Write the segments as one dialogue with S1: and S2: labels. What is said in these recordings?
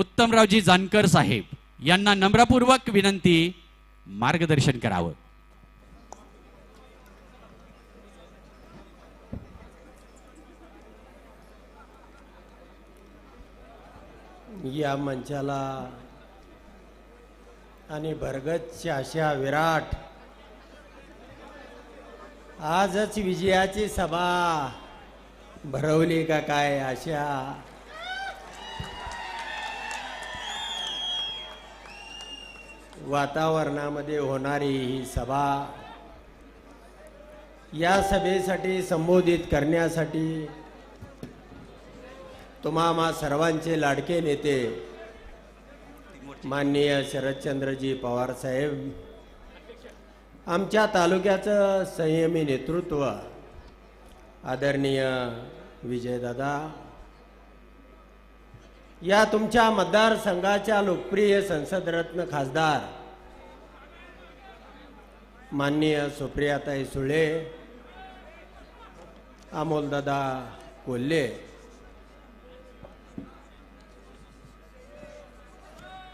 S1: उत्तमरावजी जानकर साहेब यांना नम्रपूर्वक विनंती मार्गदर्शन करावं.
S2: या मंचाला आणि भरगतच्या अशा विराट आजच विजयाची सभा भरवली का काय अशा वातावरणामध्ये होणारी ही सभा या सभेसाठी संबोधित करण्यासाठी तुम्हा सर्वांचे लाडके नेते माननीय शरदचंद्रजी पवार साहेब आमच्या तालुक्याचं संयमी नेतृत्व आदरणीय विजयदादा या तुमच्या मतदारसंघाच्या लोकप्रिय संसदरत्न खासदार माननीय सुप्रियाताई सुळे अमोलदादा कोल्हे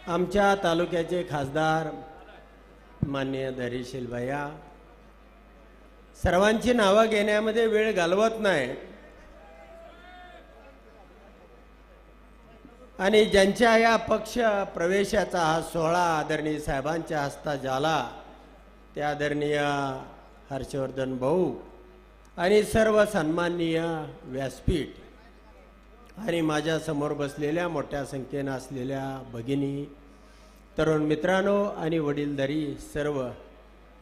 S2: आमच्या तालुक्याचे खासदार माननीय धरीशील भैया सर्वांची नावं घेण्यामध्ये वेळ घालवत नाही. आणि ज्यांच्या या पक्ष प्रवेशाचा हा सोहळा आदरणीय साहेबांच्या हस्ता झाला ते आदरणीय हर्षवर्धन भाऊ आणि सर्व सन्माननीय व्यासपीठ आणि माझ्यासमोर बसलेल्या मोठ्या संख्येनं असलेल्या भगिनी तरुण मित्रांनो आणि वडीलधारी सर्व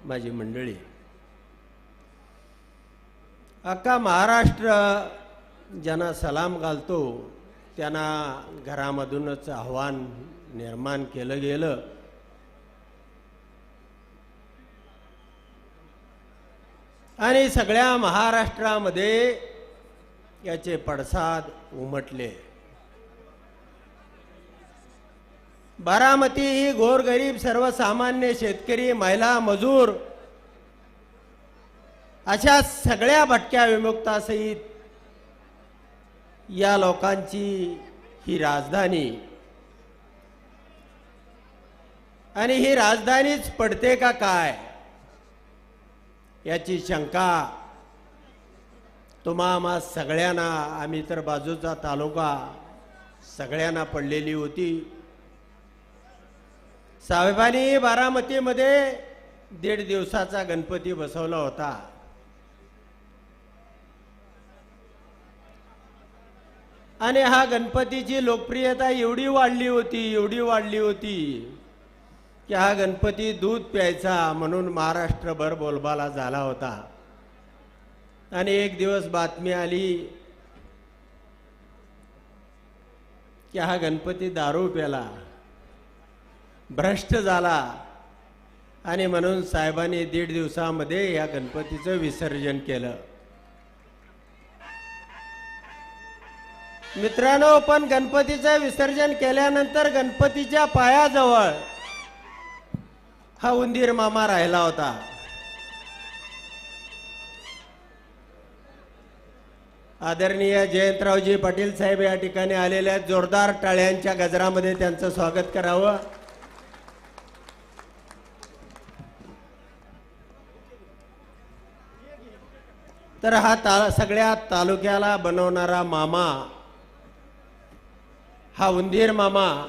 S2: माझी मंडळी. अख्खा महाराष्ट्र ज्यांना सलाम घालतो. त्यांना घरामधूनच आव्हान निर्माण केलं गेलं. आणि सगळ्या महाराष्ट्रामध्ये याचे पडसाद उमटले. बारामती ही गोरगरीब सर्वसामान्य शेतकरी महिला मजूर अशा सगळ्या भटक्या विमुक्तासहित या लोकांची ही राजधानी. आणि ही राजधानीच पडते का काय? याची शंका तुम्हा आम्हा सगळ्यांना आम्ही तर बाजूचा तालुका सगळ्यांना पडलेली होती. साहेबांनी बारामतीमध्ये दीड दिवसाचा गणपती बसवला होता. आणि हा गणपतीची लोकप्रियता एवढी वाढली होती एवढी वाढली होती की हा गणपती दूध प्यायचा म्हणून महाराष्ट्रभर बोलबाला झाला होता. आणि एक दिवस बातमी आली की हा गणपती दारू प्याला भ्रष्ट झाला आणि म्हणून साहेबांनी दीड दिवसामध्ये या गणपतीचं विसर्जन केलं. मित्रांनो पण गणपतीचं विसर्जन केल्यानंतर गणपतीच्या पायाजवळ हा उंदीर मामा राहिला होता. आदरणीय जयंतरावजी पाटील साहेब या ठिकाणी आलेल्या जोरदार टाळ्यांच्या गजरामध्ये त्यांचं स्वागत करावं. तर हा ता सगळ्या तालुक्याला बनवणारा मामा हा उंदीर मामा.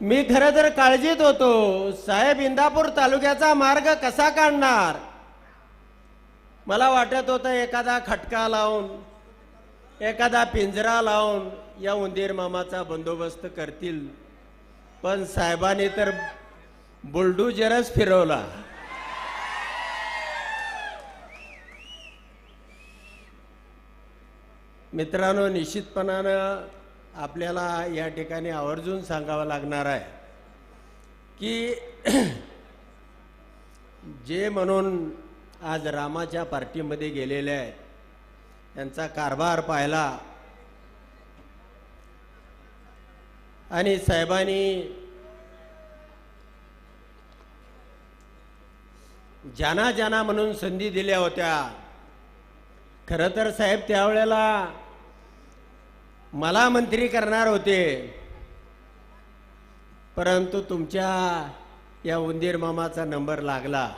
S2: मी खरं तर काळजीत होतो. साहेब इंदापूर तालुक्याचा मार्ग कसा काढणार? मला वाटत होतं एखादा खटका लावून एखादा पिंजरा लावून या उंदीर मामाचा बंदोबस्त करतील. पण साहेबांनी तर बुलडूजरच फिरवला. मित्रांनो निश्चितपणानं आपल्याला या ठिकाणी आवर्जून सांगावं लागणार आहे की जे म्हणून आज रामाच्या पार्टीमध्ये गेलेले आहेत त्यांचा कारभार पाहिला. आणि साहेबांनी ज्यांना ज्यांना म्हणून संधी दिल्या होत्या खरं तर साहेब त्यावेळेला मला मंत्री करणार होते. परंतु तुमच्या या उंदीर मामाचा नंबर लागला.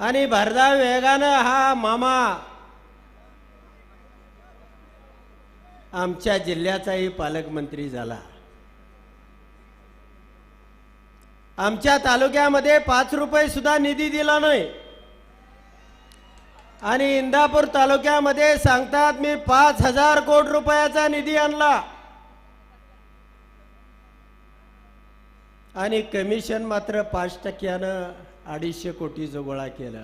S2: आणि भरधाव वेगानं हा मामा आमच्या जिल्ह्याचाही पालकमंत्री झाला. आमच्या तालुक्यामध्ये पाच रुपये सुद्धा निधी दिला नाही. आणि इंदापूर तालुक्यामध्ये सांगतात मी पाच हजार कोटी रुपयाचा निधी आणला. आणि कमिशन मात्र पाच टक्क्यानं अडीचशे कोटीचं गोळा केलं.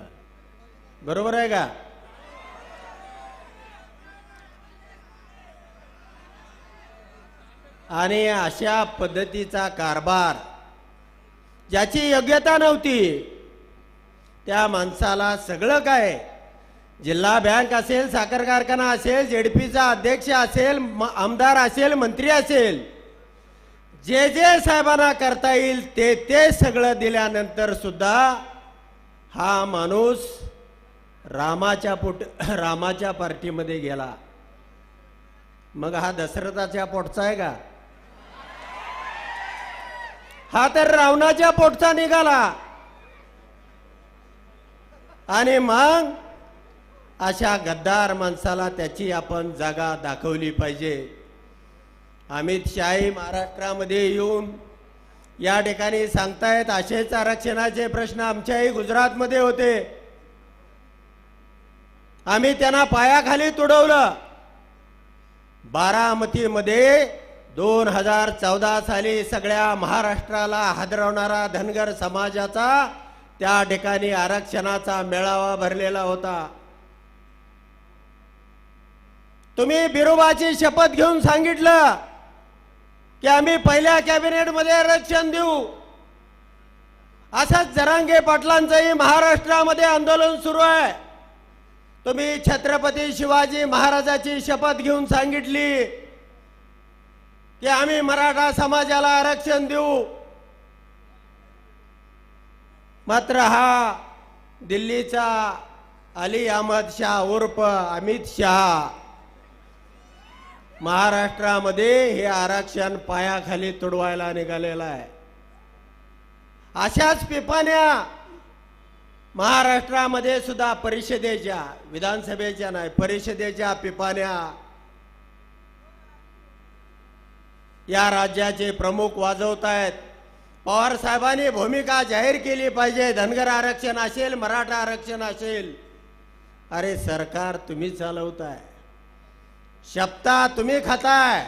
S2: बरोबर आहे का? आणि अशा पद्धतीचा कारभार ज्याची योग्यता नव्हती त्या माणसाला सगळं काय? जिल्हा बँक असेल साखर कारखाना असेल जेडपीचा अध्यक्ष असेल म- आमदार असेल मंत्री असेल जे जे साहेबांना करता येईल ते ते सगळं दिल्यानंतर सुद्धा हा माणूस रामाच्या पोट रामाच्या पार्टीमध्ये गेला. मग हा दशरथाच्या पोटचा आहे का? हा तर रावणाच्या पोटचा निघाला. आणि मग अशा गद्दार माणसाला त्याची आपण जागा दाखवली पाहिजे. अमित शाही महाराष्ट्रामध्ये येऊन या ठिकाणी सांगतायत असेच आरक्षणाचे प्रश्न आमच्याही गुजरातमध्ये होते. आम्ही त्यांना पायाखाली तुडवलं. बारामतीमध्ये दोन हजार चौदा साली सगळ्या महाराष्ट्राला हादरवणारा धनगर समाजाचा त्या ठिकाणी आरक्षणाचा मेळावा भरलेला होता. तुम्ही बिरोबाची शपथ घेऊन सांगितलं की आम्ही पहिल्या कॅबिनेटमध्ये आरक्षण देऊ. असंच जरांगे पाटलांचंही महाराष्ट्रामध्ये आंदोलन सुरू आहे. तुम्ही छत्रपती शिवाजी महाराजाची शपथ घेऊन सांगितली. की आम्ही मराठा समाजाला आरक्षण देऊ. मात्र हा दिल्लीचा अली अहमद शाह उर्फ अमित शहा महाराष्ट्रामध्ये हे आरक्षण पायाखाली तुडवायला निघालेलं आहे. अशाच पिपाण्या महाराष्ट्रामध्ये सुद्धा परिषदेच्या विधानसभेच्या नाही परिषदेच्या पिपाण्या या राज्याचे प्रमुख वाजवत आहेत. पवार साहेबांनी भूमिका जाहीर केली पाहिजे. धनगर आरक्षण असेल मराठा आरक्षण असेल. अरे सरकार तुम्ही चालवताय. शपथा तुम्ही खाताय.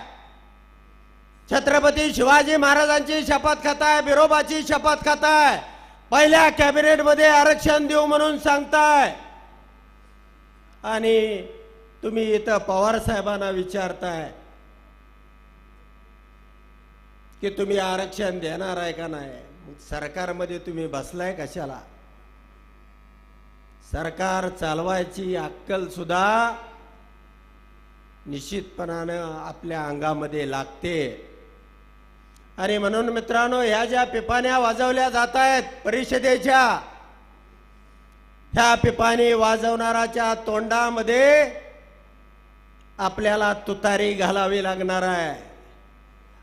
S2: छत्रपती शिवाजी महाराजांची शपथ खाताय बिरोबाची शपथ खाताय. पहिल्या कॅबिनेटमध्ये आरक्षण देऊ म्हणून सांगताय. आणि तुम्ही इथं पवार साहेबांना विचारताय की तुम्ही आरक्षण देणार आहे का नाही? सरकारमध्ये तुम्ही बसलाय कशाला? सरकार चालवायची अक्कल सुद्धा निश्चितपणानं आपल्या अंगामध्ये लागते. आणि म्हणून मित्रांनो ह्या ज्या पिपाण्या वाजवल्या जात आहेत परिषदेच्या ह्या पिपाणी वाजवणाराच्या तोंडामध्ये आपल्याला तुतारी घालावी लागणार आहे.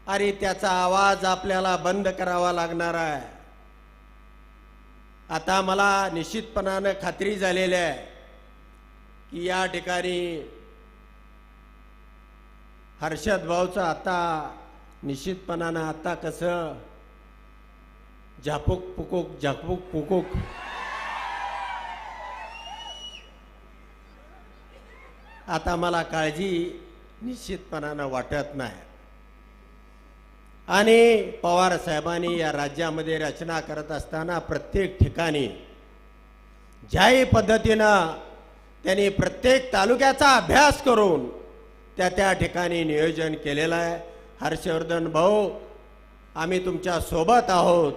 S2: अरे त्याचा आवाज आपल्याला बंद करावा लागणार आहे. आता मला निश्चितपणानं खात्री झालेली आहे की या ठिकाणी हर्षद भाऊचं आता निश्चितपणानं आता कसं झापूक पुकूक झापूक पुकूक आता मला काळजी निश्चितपणानं वाटत नाही. आणि पवार साहेबांनी या राज्यामध्ये रचना करत असताना प्रत्येक ठिकाणी ज्याही पद्धतीनं त्यांनी प्रत्येक तालुक्याचा अभ्यास करून त्या त्या ठिकाणी नियोजन केलेलं आहे. हर्षवर्धन भाऊ आम्ही तुमच्यासोबत आहोत.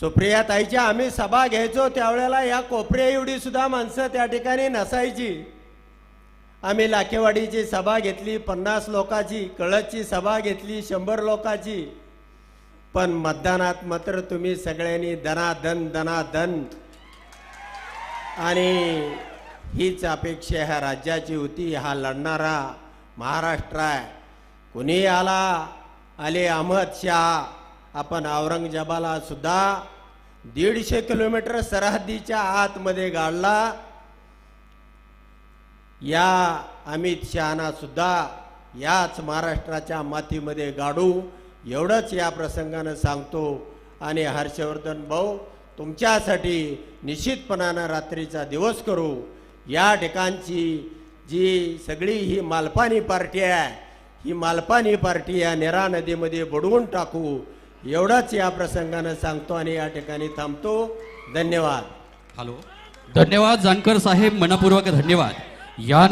S2: सुप्रिया ताईच्या आम्ही सभा घ्यायचो त्यावेळेला या कोपऱ्या एवढी सुद्धा माणसं त्या ठिकाणी नसायची. आम्ही लाखेवाडीची सभा घेतली पन्नास लोकांची कळदची सभा घेतली शंभर लोकांची. पण मतदानात मात्र तुम्ही सगळ्यांनी धनाधन धनाधन. आणि हीच अपेक्षा ह्या राज्याची होती हा लढणारा महाराष्ट्र आहे. कुणी आला? आले अहमद शाह. आपण औरंगजेबाला सुद्धा दीडशे किलोमीटर सरहद्दीच्या आतमध्ये गाडला. या अमित शहानासुद्धा याच महाराष्ट्राच्या मातीमध्ये गाडू एवढंच या प्रसंगानं सांगतो. आणि हर्षवर्धन भाऊ तुमच्यासाठी निश्चितपणानं रात्रीचा दिवस करू. या ठिकाणची जी सगळी ही मालपानी पार्टी आहे ही मालपानी पार्टी या नेरा नदीमध्ये बुडवून टाकू. एवढंच या प्रसंगानं सांगतो आणि या ठिकाणी थांबतो. धन्यवाद.
S1: हॅलो. धन्यवाद जानकर साहेब. मनपूर्वक धन्यवाद. या